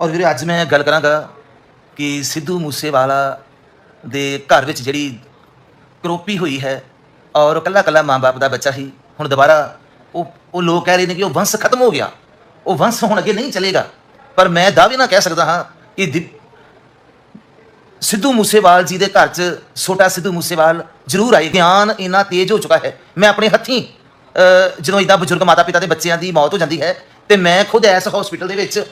ਔਰ ਵੀਰੇ ਅੱਜ ਮੈਂ ਗੱਲ ਕਰਾਂਗਾ ਕਿ ਸਿੱਧੂ ਮੂਸੇਵਾਲਾ ਦੇ ਘਰ ਵਿੱਚ ਜਿਹੜੀ ਕਰੋਪੀ ਹੋਈ ਹੈ ਔਰ ਕੱਲਾ ਕੱਲਾ ਮਾਂ-ਬਾਪ ਦਾ ਬੱਚਾ ਹੀ, ਹੁਣ ਦੁਬਾਰਾ ਉਹ ਉਹ ਲੋਕ ਕਹਿ ਰਹੇ ਨੇ ਕਿ ਉਹ ਵੰਸ਼ ਖਤਮ ਹੋ ਗਿਆ, ਉਹ ਵੰਸ਼ ਹੁਣ ਅੱਗੇ ਨਹੀਂ ਚੱਲੇਗਾ। ਪਰ ਮੈਂ ਦਾਅਵੇ ਨਾਲ ਕਹਿ ਸਕਦਾ ਹਾਂ ਕਿ ਦਿ- ਸਿੱਧੂ ਮੂਸੇਵਾਲ ਜੀ ਦੇ ਘਰ 'ਚ ਛੋਟਾ ਸਿੱਧੂ ਮੂਸੇਵਾਲ ਜ਼ਰੂਰ ਆਏ। ਗਿਆਨ ਇੰਨਾ ਤੇਜ਼ ਹੋ ਚੁੱਕਾ ਹੈ। ਮੈਂ ਆਪਣੇ ਹੱਥੀਂ ਜਦੋਂ ਇਦਾਂ ਬਜ਼ੁਰਗ ਮਾਤਾ ਪਿਤਾ ਦੇ ਬੱਚਿਆਂ ਦੀ ਮੌਤ ਹੋ ਜਾਂਦੀ ਹੈ ਤੇ ਮੈਂ ਖੁਦ ਇਸ ਹਸਪੀਟਲ ਦੇ ਵਿੱਚ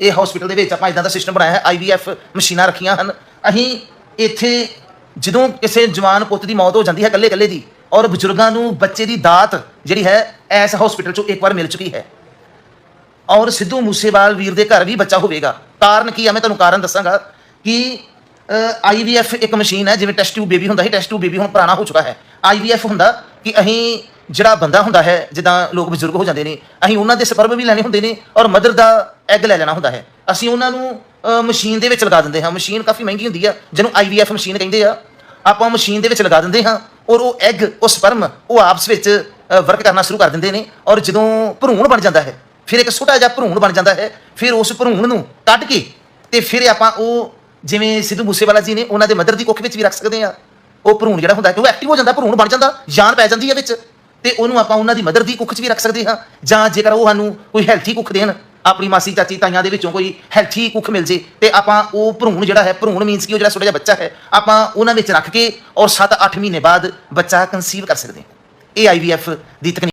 ਇਹ ਹਸਪੀਟਲ ਦੇ ਵਿੱਚ ਆਪਾਂ ਇਦਾਂ ਦਾ ਸਿਸਟਮ ਬਣਾਇਆ ਹੈ ਆਈਵੀਐਫ ਮਸ਼ੀਨਾਂ ਰੱਖੀਆਂ ਹਨ। ਅਸੀਂ ਇੱਥੇ ਜਦੋਂ ਕਿਸੇ ਜਵਾਨ ਪੁੱਤ ਦੀ ਮੌਤ ਹੋ ਜਾਂਦੀ ਹੈ ਇਕੱਲੇ ਇਕੱਲੇ ਦੀ, ਔਰ ਬਜ਼ੁਰਗਾਂ ਨੂੰ ਬੱਚੇ ਦੀ ਦਾਤ ਜਿਹੜੀ ਹੈ, ਇਸ ਹਸਪੀਟਲ 'ਚੋਂ ਇੱਕ ਵਾਰ ਮਿਲ ਚੁੱਕੀ ਹੈ। ਔਰ ਸਿੱਧੂ ਮੂਸੇਵਾਲ ਵੀਰ ਦੇ ਘਰ ਵੀ ਬੱਚਾ ਹੋਵੇਗਾ। ਕਾਰਨ ਕੀ ਆ, ਮੈਂ ਤੁਹਾਨੂੰ ਕਾਰਨ ਦੱਸਾਂਗਾ ਕਿ ਆਈਵੀਐਫ ਇੱਕ ਮਸ਼ੀਨ ਹੈ, ਜਿਵੇਂ ਟੈਸਟ ਟਿਊਬ ਬੇਬੀ ਹੁੰਦਾ ਸੀ ਟੈਸਟ ਟਿਊਬ ਬੇਬੀ ਹੁਣ ਪੁਰਾਣਾ ਹੋ ਚੁੱਕਾ ਹੈ। ਆਈਵੀਐਫ ਹੁੰਦਾ ਕਿ ਅਸੀਂ ਜਿਹੜਾ ਬੰਦਾ ਹੁੰਦਾ ਹੈ, ਜਿੱਦਾਂ ਲੋਕ ਬਜ਼ੁਰਗ ਹੋ ਜਾਂਦੇ ਨੇ, ਅਸੀਂ ਉਹਨਾਂ ਦੇ ਸਪਰਮ ਵੀ ਲੈਣੇ ਹੁੰਦੇ ਨੇ, ਔਰ ਮਦਰ ਦਾ ਐਗ ਲੈ ਲੈਣਾ ਹੁੰਦਾ ਹੈ। ਅਸੀਂ ਉਹਨਾਂ ਨੂੰ ਮਸ਼ੀਨ ਦੇ ਵਿੱਚ ਲਗਾ ਦਿੰਦੇ ਹਾਂ। ਮਸ਼ੀਨ ਕਾਫੀ ਮਹਿੰਗੀ ਹੁੰਦੀ ਆ, ਜਿਹਨੂੰ ਆਈਵੀਐਫ ਮਸ਼ੀਨ ਕਹਿੰਦੇ ਆ। ਆਪਾਂ ਮਸ਼ੀਨ ਦੇ ਵਿੱਚ ਲਗਾ ਦਿੰਦੇ ਹਾਂ ਔਰ ਉਹ ਐਗ ਉਹ ਸਪਰਮ ਉਹ ਆਪਸ ਵਿੱਚ ਵਰਕ ਕਰਨਾ ਸ਼ੁਰੂ ਕਰ ਦਿੰਦੇ ਨੇ ਔਰ ਜਦੋਂ ਭਰੂਣ ਬਣ ਜਾਂਦਾ ਹੈ, ਫਿਰ ਇੱਕ ਛੋਟਾ ਜਿਹਾ ਭਰੂਣ ਬਣ ਜਾਂਦਾ ਹੈ, ਫਿਰ ਉਸ ਭਰੂਣ ਨੂੰ ਕੱਢ ਕੇ ਤੇ ਫਿਰ ਆਪਾਂ ਉਹ ਜਿਵੇਂ ਸਿੱਧੂ ਮੂਸੇਵਾਲਾ ਜੀ ਨੇ ਉਹਨਾਂ ਦੇ ਮਦਰ ਦੀ ਕੁੱਖ ਵਿੱਚ ਵੀ ਰੱਖ ਸਕਦੇ ਆ ਉਹ ਭਰੂਣ ਜਿਹੜਾ ਹੁੰਦਾ ਕਿ ਉਹ ਐਕਟਿਵ ਹੋ ਜਾਂਦਾ, ਭਰੂਣ ਬਣ ਜਾਂਦਾ, ਜਾਨ ਪੈ ਜਾਂਦੀ ਹੈ ਵਿੱਚ ਤੇ ਉਹਨੂੰ ਆਪਾਂ ਉਹਨਾਂ ਦੀ ਮਦਰ ਦੀ ਕੁੱਖ 'ਚ ਵੀ ਰੱਖ ਸਕਦੇ ਹਾਂ ਜਾਂ ਜੇਕਰ ਉਹ ਸਾਨੂੰ ਕੋਈ ਹੈਲਥੀ ਕੁੱਖ ਦੇਣ ਆਪਣੀ ਮਾਸੀ ਚਾਚੀ ਤਾਈਆਂ ਦੇ ਵਿੱਚੋਂ ਕੋਈ ਹੈਲਥੀ ਕੁੱਖ ਮਿਲ ਜੇ ਤੇ ਆਪਾਂ ਉਹ ਭਰੂਣ ਜਿਹੜਾ ਹੈ, ਭਰੂਣ ਮੀਨਸ ਕਿ ਉਹ ਜਿਹੜਾ ਛੋਟਾ ਜਿਹਾ ਬੱਚਾ ਹੈ, ਆਪਾਂ ਉਹਨਾਂ ਵਿੱਚ ਰੱਖ ਕੇ ਔਰ 7-8 ਮਹੀਨੇ ਬਾਅਦ ਬੱਚਾ ਕਨਸੀਵ ਕਰ ਸਕਦੇ ਹਾਂ। ਇਹ ਆਈਵੀਐਫ ਦੀ ਤਕਨੀਕ